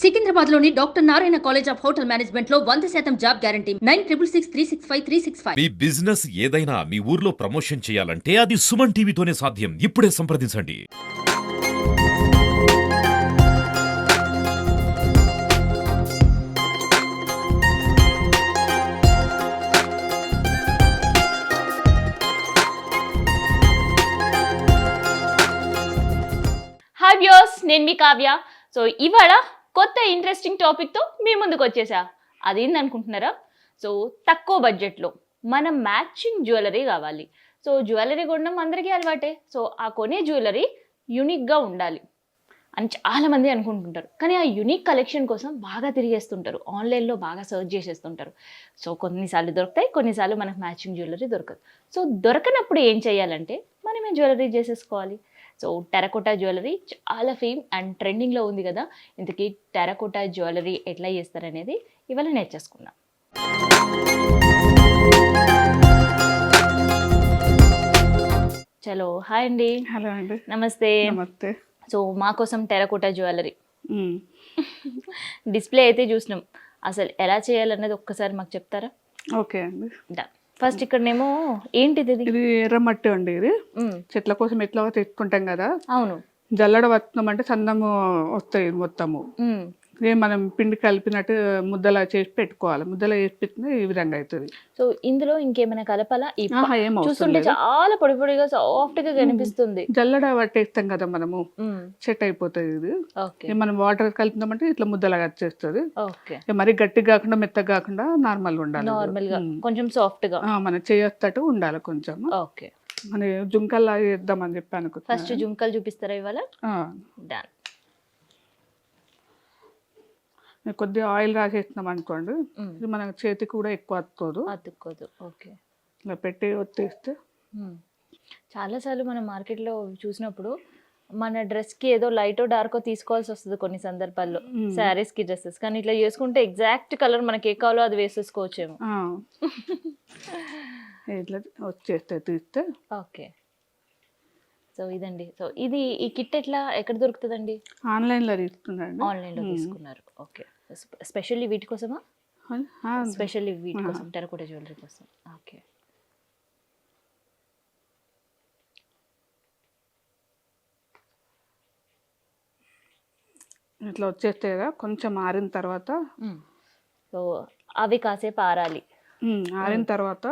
సికింద్రాబాద్లోని doctor Narayana college of hotel మేనేజ్మెంట్లో వంద శాతం job guarantee. Nine triple six three six five three six five. మీ business ఏదైనా మీ ఊర్లో ప్రమోషన్ చేయాలంటే అది సుమన్ టీవీతోనే సాధ్యం. ఇప్పుడే సంప్రదించండి. హాయ్ నేను మీ కావ్య. సో ఇవాళ కొత్త ఇంట్రెస్టింగ్ టాపిక్తో మీ ముందుకు వచ్చేసా. అదేందనుకుంటున్నారా సో తక్కువ బడ్జెట్లో మనం మ్యాచింగ్ జ్యువెలరీ కావాలి. సో జ్యువెలరీ కొనడం అందరికీ అలవాటే. సో ఆ కొనే జ్యువెలరీ యూనిక్గా ఉండాలి అని చాలామంది అనుకుంటుంటారు. కానీ ఆ యునిక్ కలెక్షన్ కోసం బాగా తిరిగేస్తుంటారు. ఆన్లైన్లో బాగా సర్చ్ చేసేస్తుంటారు. సో కొన్నిసార్లు దొరుకుతాయి కొన్నిసార్లు మనకు మ్యాచింగ్ జ్యువెలరీ దొరకదు. సో దొరకనప్పుడు ఏం చేయాలంటే మనమే జ్యువెలరీ చేసేసుకోవాలి. సో టెరకోటా జ్యువెలరీ చాలా ఫేమ్ అండ్ ట్రెండింగ్లో ఉంది కదా. ఇంతకీ టెరకోటా జ్యువెలరీ ఎట్లా చేస్తారనేది ఇవాళ నేర్చేసుకుందాం చలో హాయ్ అండి. హలో అండి. నమస్తే. నమస్తే. సో మా కోసం టెరకోటా జ్యువెలరీ. డిస్ప్లే అయితే చూసినాం. అసలు ఎలా చేయాలన్నది ఒక్కసారి మాకు చెప్తారా? ఓకే అండి. ఫస్ట్ ఇక్కడనేమో ఏంటిది ఇది? ఎర్రమట్టి అండి ఇది. చెట్ల కోసం ఎట్లా తెచ్చుకుంటాం కదా. అవును. జల్లడ వస్తున్నాం అంటే సన్నము వస్తాయి మొత్తము. ఇదే మనం పిండి కలిపినట్టు ముద్దలా చేసి పెట్టుకోవాలి. ముద్దలా చేసి పెట్టిన ఈ విధంగా అవుతుంది సో ఇందులో ఇంకేమైనా కలపాలా? చూస్తుంటే. చాలా పొడి పొడిగా సాఫ్ట్గా కనిపిస్తుంది. జల్లడ పట్టేస్తాం కదా మనము. సెట్ అయిపోతుంది ఇది. మనం వాటర్ కలిపినామంటే ఇట్లా ముద్దలాగా వచ్చేస్తుంది మరీ గట్టిగా కాకుండా మెత్తగా కాకుండా నార్మల్ ఉండాలి. నార్మల్గా. కొంచెం సాఫ్ట్గా మనం చేయొస్తట్టు ఉండాలి కొంచెం. ఓకే. మన జుంకల్లా చేద్దామని చెప్పి అనుకుంటున్నా ఫస్ట్ జుంకలు చూపిస్తారా ఇవాళ? ఆ. కొద్దిగా ఆయిల్ రాసేస్తున్నాం అనుకోండి ఇది మన చేతికి కూడా ఎక్కువ వస్తుంది అతుక్కోదు. ఓకే. ఇలా పెట్టి ఒత్తేస్తే. చాలాసార్లు మనం మార్కెట్లో చూసినప్పుడు మన డ్రెస్కి ఏదో లైటో డార్కో తీసుకోవాల్సి వస్తుంది కొన్ని సందర్భాల్లో శారీస్కి డ్రెస్సెస్. కానీ ఇట్లా చేసుకుంటే ఎగ్జాక్ట్ కలర్ మనకి ఏ కావాలో అది వేసేసుకోవచ్చేమో. ఇట్లా వచ్చేస్తే తీస్తే. ఓకే. సో ఇదండి. సో ఇది ఈ కిట్ ఎట్లా ఎక్కడ దొరుకుతుందండి? ఆన్లైన్లో తీసుకున్నాండి ఆన్లైన్లో తీసుకున్నారు. ఓకే. స్పెషల్లీ వీటి కోసమా? స్పెషల్లీ వీటి కోసం టెరకోట జ్యువెలరీ కోసం. ఓకే ఇట్లా వచ్చేస్తే కదా కొంచెం ఆరిన తర్వాత సో అవి కాసేపు ఆరాలి. ఆరిన తర్వాత.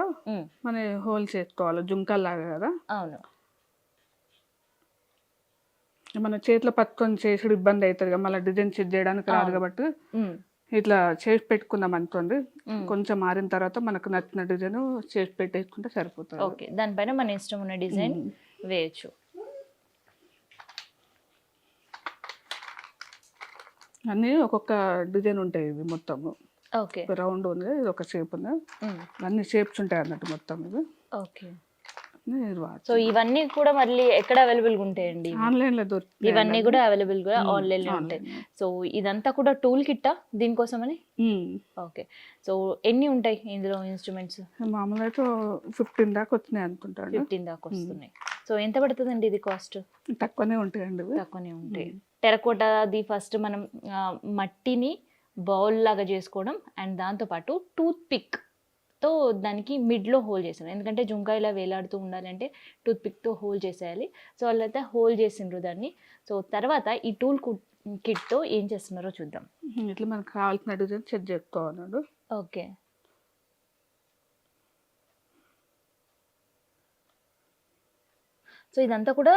మన హోల్ చేసుకోవాలి జుంకల్లాగా కదా? అవును. మన చేతిలో పట్టుకొని చేసుడు ఇబ్బంది అవుతుంది కదా మళ్ళీ డిజైన్ సెట్ చేయడానికి రాదు కాబట్టి. ఇట్లా చేసి పెట్టుకుందాం అనుకోండి. కొంచెం ఆరిన తర్వాత మనకు నచ్చిన డిజైన్ చేసి పెట్టేసుకుంటే సరిపోతుంది. ఓకే దానిపైన మన ఇష్టం ఉన్న డిజైన్ వేయచ్చు. అన్నీ ఒక్కొక్క డిజైన్ ఉంటాయి ఇవి మొత్తము. ఓకే. రౌండ్ ఉంది ఇది ఒక షేప్ ఉంది. అన్ని షేప్స్ ఉంటాయి అన్నట్టు మొత్తం ఇది ఓకే. సో ఇవన్నీ కూడా మళ్ళీ ఎక్కడ అవైలబుల్గా ఉంటాయండి? ఇవి? ఆన్లైన్లో దొరుకుతాయి ఇవన్నీ కూడా అవైలబుల్గా ఆన్లైన్లో ఉంటాయి. సో ఇదంతా కూడా టూల్ కిట్టా దీనికోసమని? ఉమ్. ఓకే. సో ఎన్ని ఉంటాయి ఇందులో ఇన్స్ట్రుమెంట్స్ మామూలుగా అయితే ఫిఫ్టీన్ దాకా వచ్చినాయి అనుకుంటాను. ఫిఫ్టీన్ దాకా వస్తున్నాయి. సో ఎంత పడుతుందండి ఇది కాస్ట్ తక్కువనే ఉంటాయండి ఇవి. తక్కువనే ఉంటాయి. టెరకోటాది ఫస్ట్ మనం మట్టిని బౌల్ లాగా చేసుకోవడం అండ్ దాంతోపాటు టూత్ పిక్ తో దానికి మిడ్లో హోల్ చేసాను ఎందుకంటే జుంకా ఇలా వేలాడుతూ ఉండాలంటే టూత్ పిక్తో హోల్ చేసేయాలి. సో వాళ్ళైతే హోల్ చేసిండ్రు దాన్ని. సో తర్వాత ఈ టూల్ కిట్తో ఏం చేస్తున్నారో చూద్దాం. ఇట్లా మనకు కావాల్సిన డిజైన్ సెట్ చేసుకోవాలన్నాడు ఓకే. సో ఇదంతా కూడా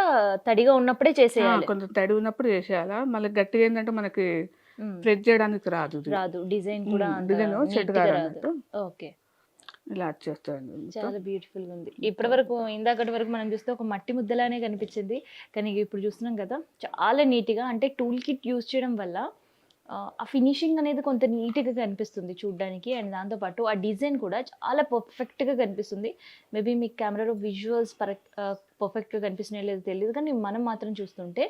తడిగా ఉన్నప్పుడే చేసేయాలి. కొంచెం తడి ఉన్నప్పుడు చేసేయాలా? మళ్ళీ గట్టిగా ఏంటంటే మనకి. ప్రెస్ చేయడానికి రాదు. రాదు. డిజైన్ కూడా డిజైన్ సెట్ కాదు ఓకే. ఇలా వచ్చేస్తాయండి చాలా బ్యూటిఫుల్గా ఉంది. ఇప్పటి వరకు ఇందాకటి వరకు మనం చూస్తే ఒక మట్టి ముద్దలానే కనిపించింది. కానీ ఇప్పుడు చూస్తున్నాం కదా చాలా నీట్గా అంటే టూల్ కిట్ యూజ్ చేయడం వల్ల ఆ, ఫినిషింగ్ అనేది కొంత నీట్గా కనిపిస్తుంది చూడడానికి. అండ్ దాంతోపాటు ఆ డిజైన్ కూడా చాలా పర్ఫెక్ట్గా కనిపిస్తుంది. మేబీ మీకు కెమెరాలో విజువల్స్ పర్ఫెక్ట్ పర్ఫెక్ట్గా కనిపిస్తున్నాయో లేదో తెలియదు కానీ మనం మాత్రం చూస్తుంటే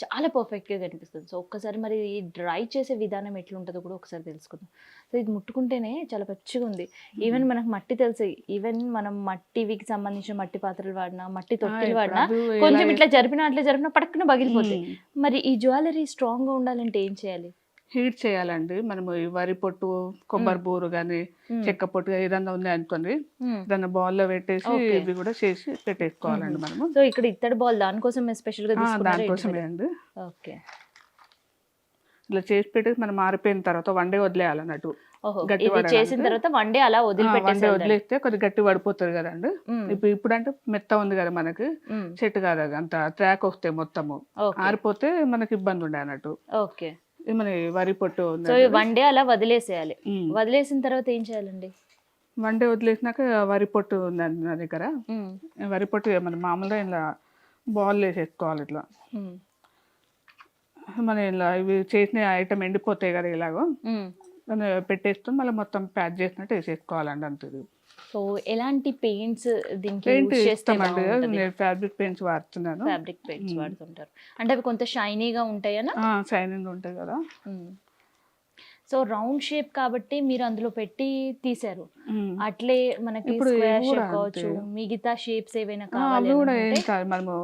చాలా పర్ఫెక్ట్గా కనిపిస్తుంది. సో ఒక్కసారి మరి డ్రై చేసే విధానం ఎట్లుంటుందో కూడా ఒకసారి తెలుసుకుందాం. సో ఇది ముట్టుకుంటేనే చాలా పచ్చిగా ఉంది. ఈవెన్ మనకు మట్టి తెలుసు. ఈవెన్ మనం మట్టివికి సంబంధించిన మట్టి పాత్రలు వాడినా మట్టి తొట్టిలు వాడినా కొంచెం ఇట్లా జరిపినా అట్లా జరిపినా పడక్కున పగిలిపోతాయి. మ్మ్. మరి ఈ జ్యువెలరీ స్ట్రాంగ్గా ఉండాలంటే ఏం చేయాలి? హీట్ చేయాలండి. మనము ఈ వరి పొట్టు కొబ్బరి బూరు కానీ. చెక్క పొట్టు ఏదన్నా ఉంది అనుకోండి. దాన్ని బౌల్లో పెట్టేసి Okay. ఇవి కూడా చేసి పెట్టేసుకోవాలండి మనము. సో ఇక్కడ ఇత్తడి బాల్ దానికోసం స్పెషల్గా దానికోసమే? అండి. ఓకే. ఇట్లా చేసి పెట్టేసి మనం ఆరిపోయిన తర్వాత వన్ డే వదిలేయాలన్నట్టు గట్టి? చేసిన తర్వాత వన్ డే అలా వదిలిపెట్టేసి వదిలేస్తే కొద్దిగా గట్టి పడిపోతుంది కదండి. ఇప్పుడు ఇప్పుడు అంటే మెత్త ఉంది కదా మనకి చెట్టు కాదు అంత ట్రాక్ వస్తాయి మొత్తము. ఆరిపోతే మనకి ఇబ్బంది ఉండే అన్నట్టు ఓకే. వరి పొట్టు సో వన్ డే అలా వదిలేసేయాలి. వదిలేసిన తర్వాత ఏం చేయాలండి? వన్ డే వదిలేసినాక వరి పొట్టు ఉందండి నా దగ్గర. వరి పొట్టు మన మామూలుగా ఇలా బాల్ వేసేసుకోవాలి ఇట్లా. మన ఇలా ఇవి చేసిన ఐటమ్ ఎండిపోతాయి కదా ఇలాగో. పెట్టేసుకొని మళ్ళీ మొత్తం ప్యాక్ చేసినట్టు వేసేసుకోవాలండి అంతే సో ఎలాంటి పెయింట్స్ దీనికి ఫ్యాబ్రిక్ పెయింట్స్ వాడుతున్నాను. ఫ్యాబ్రిక్ పెయింట్స్ వాడుతుంటారు. అంటే అవి కొంత షైనీగా ఉంటాయనా? షైనింగ్ ఉంటాయి కదా. సో రౌండ్ షేప్ కాబట్టి మీరు అందులో పెట్టి తీసారు. అట్లే మనకి స్క్వేర్ షేప్ కావచ్చు. మిగతా షేప్స్ ఏవైనా కావాలి కూడా మనము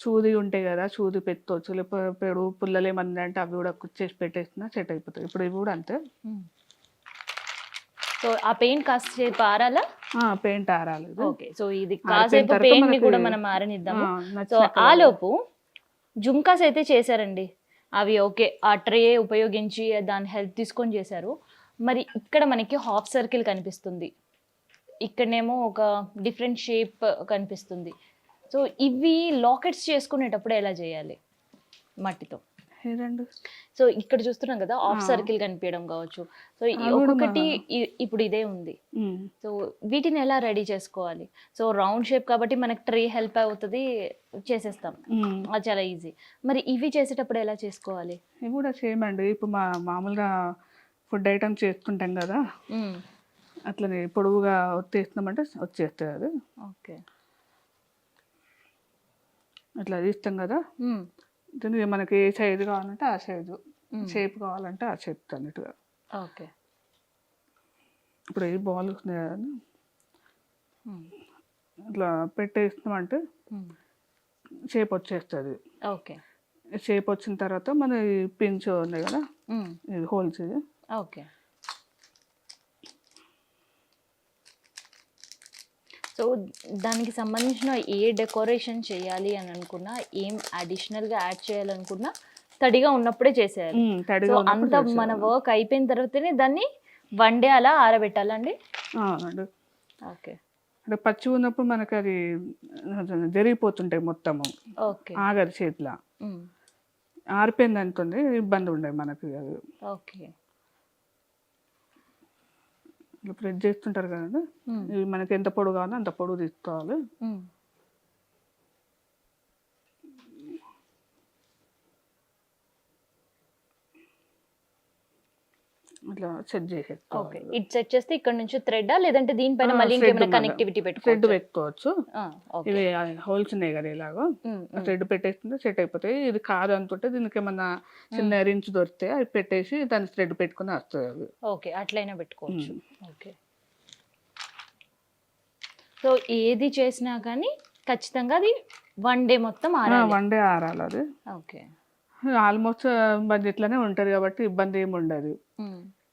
చూది ఉంటాయి కదా చూది పెట్టుకోవచ్చు లేకపోతే పెడు పుల్లలు ఏమన్నా అంటే అవి కూడా కుచ్చేసి పెట్టేసినా సెట్ అయిపోతాయి. ఇప్పుడు ఇవి కూడా అంతే. సో ఆ పెయింట్ కాసేపు ఆరాలా? పెయింట్ ఆరాలి. ఓకే సో ఇది కాసేపు పెయింట్ని కూడా మనం ఆరనిద్దాము. సో ఆ. లోపు జుమ్కాస్ అయితే చేశారండి. అవి ఓకే ఆ ట్రే ఉపయోగించి దాని హెల్ప్ తీసుకొని చేశారు. మరి ఇక్కడ మనకి హాఫ్ సర్కిల్ కనిపిస్తుంది. ఇక్కడనేమో ఒక డిఫరెంట్ షేప్ కనిపిస్తుంది. సో ఇవి లాకెట్స్ చేసుకునేటప్పుడు ఎలా చేయాలి? మట్టితో. సో ఇక్కడ చూస్తున్నాం కదా హాఫ్ ఆ. సర్కిల్ కనిపించడం కావచ్చు. సో ఒక్కొక్కటి ఇప్పుడు ఇదే ఉంది. సో వీటిని ఎలా రెడీ చేసుకోవాలి? సో రౌండ్ షేప్ కాబట్టి మనకి ట్రే హెల్ప్ అవుతుంది చేసేస్తాం. అది చాలా ఈజీ. మరి ఇవి చేసేటప్పుడు ఎలా చేసుకోవాలి? ఇవి కూడా సేమ్ అండి. ఇప్పుడు మా మామూలుగా ఫుడ్ ఐటమ్స్ చేసుకుంటాం కదా. అట్లనే పొడవుగా వచ్చేస్తున్నామంటే వచ్చేస్తుంది అది. ఓకే. అట్లా తీస్తాం కదా. దీనికి మనకి ఏ సైజు కావాలంటే ఆ సైజు. షేప్ కావాలంటే ఆ షేప్ అన్నట్టుగా ఓకే ఇప్పుడు ఈ బాల్ మ్మ్. ఇట్లా పెట్టేస్తున్నామంటే మ్మ్. షేప్ వచ్చేస్తుంది ఓకే షేప్ వచ్చిన తర్వాత మన పించ్ ఉంది కదా. ఇది హోల్స్ ఇది ఓకే సో దానికి సంబంధించిన ఏ డెకరేషన్ చేయాలి అని అనుకున్నా ఏం అడిషనల్గా యాడ్ చేయాలనుకున్నా తడిగా ఉన్నప్పుడే చేసేయాలి. సో అంత మన. వర్క్ అయిపోయిన తర్వాతనే దాన్ని వన్ డే అలా ఆరబెట్టాలండి? ఓకే. అంటే పచ్చి ఉన్నప్పుడు మనకు అది జరిగిపోతుంటాయి మొత్తము. ఓకే. ఆగదు చేతిలో. ఆరిపోయింది అనుకోండి ఇబ్బంది ఉండదు మనకి అది. ఓకే. ఇట్లా ప్రెస్ చేస్తుంటారు కదండి. మనకి ఎంత పొడుగు కావాలో అంత పొడుగు తీసుకోవాలి. ఇట్లా సెట్ ఓకే చేసేసుకోవాలి ఇట్ సెట్ చేస్తే ఇక్కడ నుంచి థ్రెడ్ లేదంటే దీనిపైన మళ్ళీ ఇంకేమైనా. కనెక్టివిటీ థ్రెడ్ పెట్టుకోవచ్చు? ఓకే ఇవి హోల్స్ ఉన్నాయి కదా ఇలాగో. థ్రెడ్ పెట్టేస్తుంటే సెట్ అయిపోతాయి. ఇది కాదు అనుకుంటే దీనికి ఏమన్నా చిన్న రించ్ దొరికితే అవి పెట్టేసి దాన్ని థ్రెడ్ పెట్టుకుని వస్తుంది అవి. ఓకే అట్లయినా పెట్టుకోవచ్చు. ఓకే సో ఏది చేసినా కానీ ఖచ్చితంగా అది వన్ డే మొత్తం ఆరాలి. వన్ డే ఆరాలి అది. ఓకే ఆల్మోస్ట్ బడ్జెట్లోనే ఉంటుంది కాబట్టి ఇబ్బంది ఏమి ఉండదు.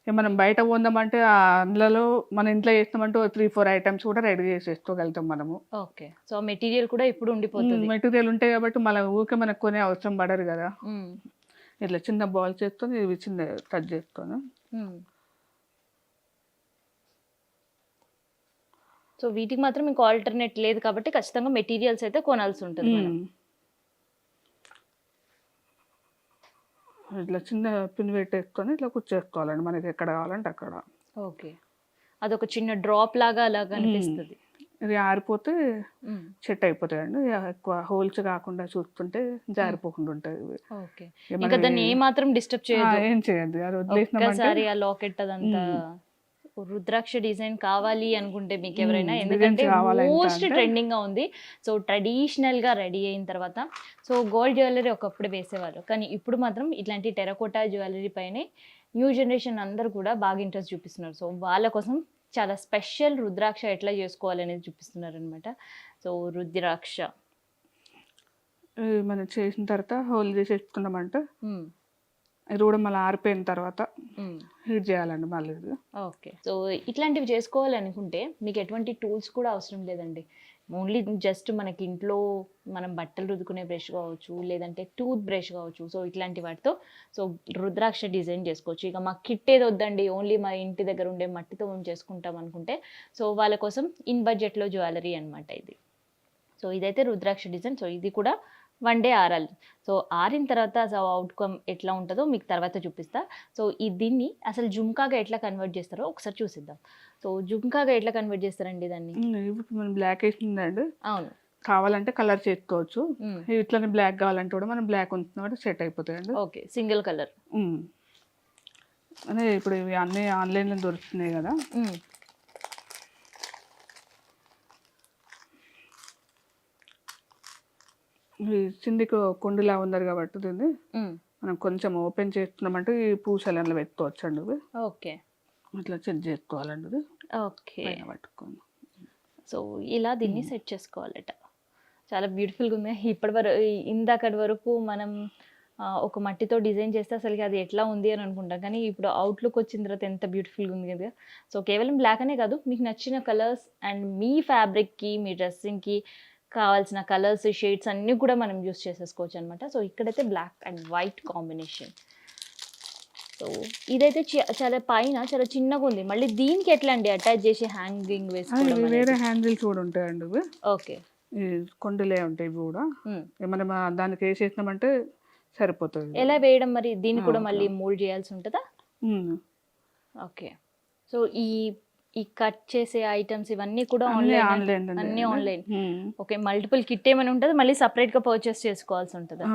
మనం బయట కొందామంటే ఆ అందులో మన ఇంట్లో చేస్తామంటే త్రీ ఫోర్ ఐటమ్స్ కూడా రెడీ చేసేసుకోగలుగుతాం మనము. ఓకే. సో మెటీరియల్ కూడా ఇప్పుడు ఉండిపోతుంది. మెటీరియల్ ఉంటాయి కాబట్టి మన ఊరికే మనకు కొనే అవసరం పడరు కదా. ఇట్లా చిన్న బాల్ చేసుకొని ఇవి చిన్న కట్ చేసుకొని. మ్మ్. సో వీటికి మాత్రం మీకు ఆల్టర్నేట్ లేదు కాబట్టి ఖచ్చితంగా మెటీరియల్స్ అయితే కొనాల్సి ఉంటుంది మనం. మ్మ్. ఇట్లా చిన్న పిన్ పెట్టేసుకొని ఇట్లా కుచ్చేసుకోవాలండి. మనకి ఎక్కడ కావాలంటే అక్కడ. ఓకే. అదొక చిన్న డ్రాప్ లాగా అలా కనిపిస్తుంది. ఇది ఆరిపోతే. సెట్ అయిపోతాయండి. ఎక్కువ హోల్స్ కాకుండా చూస్తుంటే జారిపోకుండా ఉంటాయి ఇవి. ఓకే. ఇక దాన్ని ఏ మాత్రం డిస్టర్బ్ చేయదు ఏం చేయద్దు. అది వదిలేసినామంటే ఆ లాకెట్ అదంతా రుద్రాక్ష డిజైన్ కావాలి అనుకుంటే మీకు ఎవరైనా. ఎందుకంటే మోస్ట్ ట్రెండింగ్గా ఉంది. సో ట్రెడిషనల్గా రెడీ అయిన తర్వాత సో గోల్డ్ జ్యువెలరీ ఒకప్పుడు వేసేవాళ్ళు కానీ ఇప్పుడు మాత్రం ఇట్లాంటి టెరకోటా జ్యువెలరీ పైనే న్యూ జనరేషన్ అందరూ కూడా బాగా ఇంట్రెస్ట్ చూపిస్తున్నారు. సో వాళ్ళ కోసం చాలా స్పెషల్ రుద్రాక్ష ఎట్లా చేసుకోవాలి అనేది చూపిస్తున్నారు అనమాట సో రుద్రాక్ష. మనం చేసిన తర్వాత హోల్ చేసేసుకున్నామంటే మ్మ్. ఇది కూడా మళ్ళీ ఆరిపోయిన తర్వాత. హీట్ చేయాలండి మళ్ళీ ఇది. ఓకే. సో ఇట్లాంటివి చేసుకోవాలనుకుంటే మీకు ఎటువంటి టూల్స్ కూడా అవసరం లేదండి. ఓన్లీ జస్ట్ మనకి ఇంట్లో మనం బట్టలు రుద్దుకునే బ్రష్ కావచ్చు లేదంటే టూత్ బ్రష్ కావచ్చు. సో ఇట్లాంటి వాటితో సో రుద్రాక్ష డిజైన్ చేసుకోవచ్చు. ఇక మాకు కిట్ ఏది వద్దండి ఓన్లీ మా ఇంటి దగ్గర ఉండే మట్టితో మేము చేసుకుంటాం అనుకుంటే. సో వాళ్ళ కోసం ఇన్ బడ్జెట్లో జ్యువెలరీ అనమాట ఇది. సో ఇదైతే రుద్రాక్ష డిజైన్. సో ఇది కూడా వన్ డే ఆరాలి. సో ఆరిన తర్వాత అసలు అవుట్కమ్ ఎట్లా ఉంటుందో మీకు తర్వాత చూపిస్తా. సో ఈ దీన్ని అసలు జుమ్కాగా ఎట్లా కన్వర్ట్ చేస్తారో ఒకసారి చూసిద్దాం. సో జుమ్కాగా ఎట్లా కన్వర్ట్ చేస్తారండి దాన్ని? మనం బ్లాక్ వేసిందండి అవును. కావాలంటే కలర్ చేసుకోవచ్చు. ఇట్లనే బ్లాక్ కావాలంటే కూడా మనం బ్లాక్ ఉంటున్నా సెట్ అయిపోతాయండి. Okay single colour. అదే ఇప్పుడు ఇవి అన్నీ ఆన్లైన్లో దొరుకుతున్నాయి కదా. చిందికి కొండిలా ఉన్నారు కాబట్టి దీన్ని మనం కొంచెం ఓపెన్ చేస్తున్నామంటే ఈ పూసలు అందులో పెట్టుకోవచ్చు అండి ఇవి. ఓకే. ఇట్లా చెక్ చేసుకోవాలండి ఇది. ఓకే. పైన పట్టుకొని సో ఇలా దీన్ని సెట్ చేసుకోవాలట. చాలా బ్యూటిఫుల్గా ఉంది. ఇప్పటి వరకు ఇందాకటి వరకు మనం ఒక మట్టితో డిజైన్ చేస్తే అసలు అది ఎట్లా ఉంది అని అనుకుంటాం. కానీ ఇప్పుడు అవుట్లుక్ వచ్చిన తర్వాత ఎంత బ్యూటిఫుల్గా ఉంది కదా. సో కేవలం బ్లాక్ అనే కాదు మీకు నచ్చిన కలర్స్ అండ్ మీ ఫ్యాబ్రిక్కి మీ డ్రెస్సింగ్కి కావాల్సిన కలర్స్ షేడ్స్ అన్నీ కూడా మనం యూస్ చేసేసుకోవచ్చు అనమాట సో ఇక్కడైతే black and white combination. So ఇదైతే చాలా పైన చాలా చిన్నగా ఉంది. మళ్ళీ దీనికి ఎట్లా అండి అటాచ్ చేసి హ్యాంగింగ్ వేసుకోవడం వేరే హ్యాండిల్స్ కూడా ఉంటాయండి ఓకే. కొండలే ఉంటాయి ఇవి కూడా. మనం దానికి వేసేసినామంటే సరిపోతుంది. ఎలా వేయడం మరి? దీన్ని కూడా మళ్ళీ మూల్డ్ చేయాల్సి ఉంటుందా. ఓకే. సో ఈ ఈ కట్ చేసే ఐటమ్స్ ఇవన్నీ కూడా ఆన్లైన్. అన్నీ ఆన్లైన్. ఓకే మల్టిపుల్ కిట్ ఏమైనా ఉంటుంది? మళ్ళీ separate గా పర్చేస్ చేసుకోవాల్సి ఉంటుందా.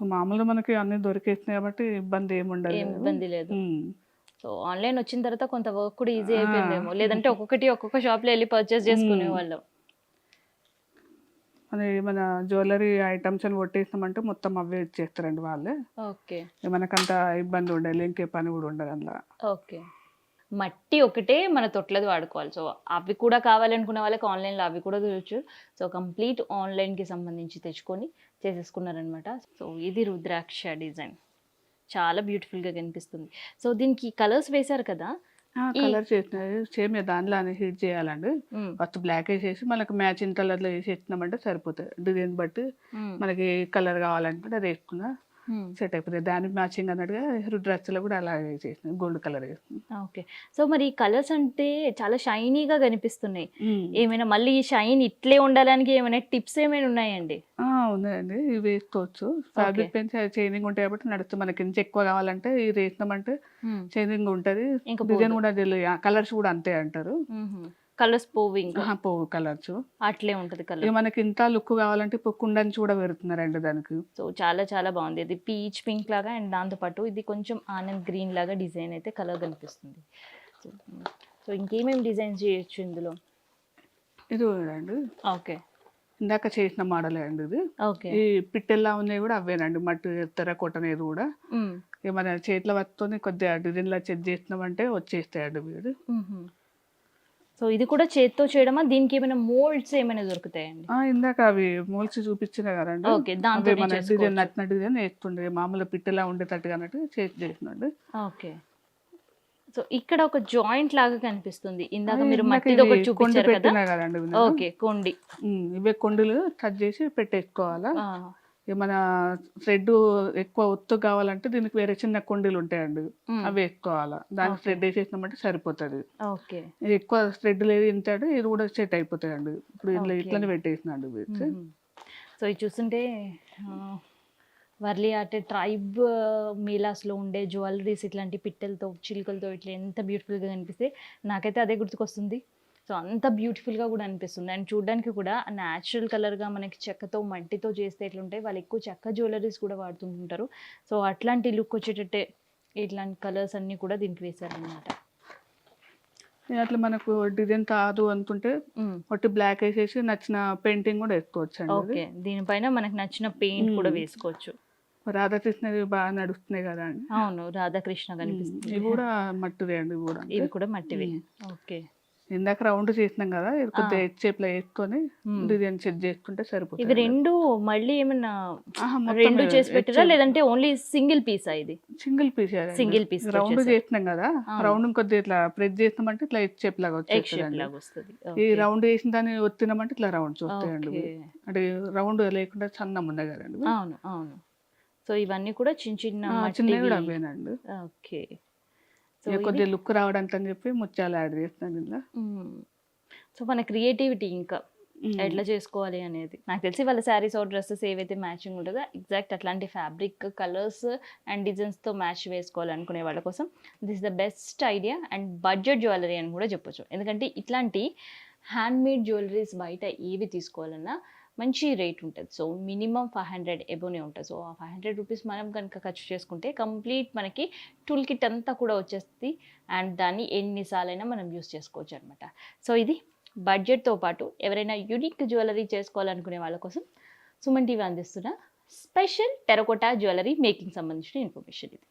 మామూలుగా మనకి అన్ని దొరికేస్తున్నాయి కాబట్టి ఇబ్బంది ఏమి ఉండదు. ఏం ఇబ్బంది లేదు. సో ఆన్లైన్ వచ్చిన తర్వాత కొంత వర్క్ కూడా ఈజీ అయిపోయిందేమో. లేదంటే ఒక్కొక్కటి ఒక్కొక్క షాప్లో వెళ్ళి పర్చేస్ చేసుకునే వాళ్ళు మన మన జ్యువెలరీ ఐటమ్స్ అని కొట్టేసినామంటే మొత్తం అవే ఇచ్చేస్తారండి వాళ్ళే. ఓకే. మనకంత ఇబ్బంది ఉండదు ఇంకే పని కూడా ఉండదు అందులో. ఓకే. మట్టి ఒకటే మన తొట్లది వాడుకోవాలి. సో అవి కూడా కావాలనుకునే వాళ్ళకి ఆన్లైన్లో అవి కూడా చూడొచ్చు. సో కంప్లీట్ ఆన్లైన్కి సంబంధించి తెచ్చుకొని చేసేసుకున్నారనమాట సో ఇది రుద్రాక్ష డిజైన్. చాలా బ్యూటిఫుల్గా కనిపిస్తుంది. సో దీనికి కలర్స్ వేశారు కదా? కలర్ చేసినవి సేమ్ దానిలో హీట్ చేయాలండి. ఫస్ట్ బ్లాక్ వేసేసి మనకి మ్యాచింగ్ కలర్లో వేసేసినామంటే సరిపోతుంది. డిజైన్ బట్టి. మనకి కలర్ కావాలంటే అది వేసుకున్నా. సెట్ అయిపోతుంది దానికి మ్యాచింగ్ అన్నట్టుగా రుద్రాక్షలో కూడా అలా వేసేసిన గోల్డ్ కలర్ ఓకే. సో మరి ఈ కలర్స్ అంటే చాలా షైనీగా కనిపిస్తున్నాయి. ఏమైనా మళ్ళీ ఈ షైన్ ఇట్లే ఉండడానికి ఏమైనా టిప్స్ ఏమైనా ఉన్నాయండి? ఉన్నాయండి. ఇవి వేసుకోవచ్చు. ఫ్యాబ్రిక్ పెన్స్ చైనింగ్ ఉంటాయి కాబట్టి నడుస్తుంది మనకి ఇంత ఎక్కువ కావాలంటే ఇది వేసినామంటే చైనింగ్ ఉంటుంది. ఇంకా డిజైన్ కూడా కలర్స్ కూడా అంతే అంటారు. కలర్స్ పోవింగ్ ఆహా, పోవు కలర్స్. అట్లే ఉంటది ఇక కలర్ మనకి ఇంత లుక్ కావాలంటే ఇప్పుడు కుండన్స్ కూడా పెడుతున్నారండి దానికి. సో చాలా చాలా బాగుంది. ఇది పీచ్ పింక్ లాగా అండ్ దాంతోపాటు ఇది కొంచెం ఆనంద్ గ్రీన్ లాగా డిజైన్ అయితే కలర్ కనిపిస్తుంది. సో ఇంకేమేమి డిజైన్స్ చేయొచ్చు ఇందులో? ఇది చూడండి ఓకే. ఇందాక చేసిన మోడలే అండి ఇది. ఓకే. ఈ పిట్టెల్లా ఉన్నాయి కూడా అవేనండి. మట్టి తెర కొట్టనేది కూడా. ఇక మన చేతిలో పట్టుకొని కొద్దిగా డిజైన్లా చెక్ చేసినామంటే వచ్చేస్తాయండి వీడు. సో ఇది కూడా చేత్తో చేయడమా? దీనికి ఏమైనా మోల్డ్స్ ఏమైనా దొరుకుతాయండి? ఆ, ఇందాక అవి మోల్చి చూపించిన కదండి. ఓకే దాంతో అవే మన డిజైన్ నచ్చిన డిజైన్ వేస్తుండే మామూలు పిట్టెలా ఉండేటట్టుగా అన్నట్టు చేసి చేసినాడు ఓకే. సో ఇక్కడ ఒక జాయింట్ లాగా కనిపిస్తుంది. ఇందాక మీరు ఇవి ఒకటి కొండి చూపించారు కదా? పెట్టినా కదండి. ఓకే కొండి. ఉమ్, ఇవే కొండలు కట్ చేసి పెట్టేసుకోవాలా? ఆ, మన థ్రెడ్ ఎక్కువ ఒత్తు కావాలంటే దీనికి వేరే చిన్న కొండలు ఉంటాయండి. అవి వేసుకోవాలా దానికి థ్రెడ్ వేసేసినామంటే సరిపోతుంది. ఎక్కువ థ్రెడ్ లేదు ఇంటాడు ఇది కూడా సెట్ అయిపోతాయండి. ఇప్పుడు ఇట్లా. ఇట్లనే పెట్టేసినాడు. సో ఇది చూస్తుంటే వర్లీ ఆర్ట్ ట్రైబ్ మీలాస్లో ఉండే జ్యువెలరీస్ ఇట్లాంటి పిట్టెలతో చిలుకలతో ఇట్లా ఎంత బ్యూటిఫుల్గా కనిపిస్తే నాకైతే అదే గుర్తుకొస్తుంది. సో అంత బ్యూటిఫుల్గా కూడా అనిపిస్తుంది. అండ్ చూడడానికి కూడా న్యాచురల్ కలర్గా మనకి చెక్కతో మట్టితో చేస్తే ఎట్లుంటాయి? వాళ్ళు ఎక్కువ చెక్క జ్యువెలరీస్ కూడా వాడుతుంటుంటారు. సో అట్లాంటి లుక్ వచ్చేటట్టే ఇట్లాంటి కలర్స్ అన్నీ కూడా దీనికి వేశారనమాట అట్లా మనకు డిజైన్ కాదు అనుకుంటే ఒకటి బ్లాక్ వేసేసి నచ్చిన పెయింటింగ్ కూడా వేసుకోవచ్చు ఓకే. దీనిపైన మనకు నచ్చిన పెయింట్ కూడా. వేసుకోవచ్చు. రాధాకృష్ణవి బాగా నడుస్తున్నాయి కదా అండి. అవును. రాధాకృష్ణ కనిపిస్తుంది. ఇవి కూడా మట్టిదే అండి ఇవి కూడా ఇవి కూడా మట్టివి. ఓకే. ఇందాక రౌండ్ చేసినాం కదా ఇది కొద్దిగా ఆ. హెచ్ షేప్లో వేసుకొని. డిజైన్ సెట్ చేసుకుంటే సరిపోతుంది ఇవి రెండు మళ్ళీ ఏమన్నా రెండు. చేసి పెట్టారా షేప్. లేదంటే ఓన్లీ సింగిల్ పీసా ఇది సింగిల్ పీస్ piece తో రౌండ్. చేసినాం కదా. రౌండ్ కొద్దిగా ఇట్లా ప్రెస్ చేసినామంటే ఇట్లా హెచ్ షేప్ లాగా షేప్ వస్తుంది ఈ రౌండ్ వేసిన దాన్ని ఒత్తినామంటే ఇట్లా రౌండ్ చూస్తాయండి. అంటే రౌండ్ లేకుండా సన్న ఉంది కదండి. అవును అవును సో ఇవన్నీ కూడా చిన్న చిన్న ఆ, చిన్నవి కూడా మట్టివి. అవేనండి ఓకే ఇది- కొద్దిగా లుక్ రావడానికి అని చెప్పి ముత్యాలు యాడ్ చేస్తున్నాను ఇందులో. సో మన క్రియేటివిటీ ఇంకా. ఎట్లా చేసుకోవాలి అనేది నాకు తెలిసి వాళ్ళ శారీస్ ఆర్ డ్రెస్సెస్ ఏవైతే మ్యాచింగ్ ఉంటుందో ఎగ్జాక్ట్ అట్లాంటి ఫ్యాబ్రిక్ కలర్స్ అండ్ డిజైన్స్తో మ్యాచ్ వేసుకోవాలనుకునే వాళ్ళ కోసం this the best idea and budget jewellery అని కూడా చెప్పొచ్చు ఎందుకంటే ఇట్లాంటి హ్యాండ్మేడ్ జ్యువెలరీస్ బయట ఏవి తీసుకోవాలన్నా మంచి రేట్ ఉంటుంది. సో మినిమం ఫైవ్ హండ్రెడ్ ఎబోనే ఉంటుంది. సో ఆ ఫైవ్ హండ్రెడ్ రూపీస్ మనం కనుక ఖర్చు చేసుకుంటే కంప్లీట్ మనకి టూల్ కిట్ అంతా కూడా వచ్చేస్తుంది. అండ్ దాన్ని ఎన్నిసార్లైనా మనం యూస్ చేసుకోవచ్చు అనమాట సో ఇది బడ్జెట్తో పాటు ఎవరైనా యూనిక్ జ్యువెలరీ చేసుకోవాలనుకునే వాళ్ళ కోసం సుమన్ టీవీ అందిస్తున్న స్పెషల్ టెరకోటా జ్యువెలరీ మేకింగ్ సంబంధించిన ఇన్ఫర్మేషన్ ఇది.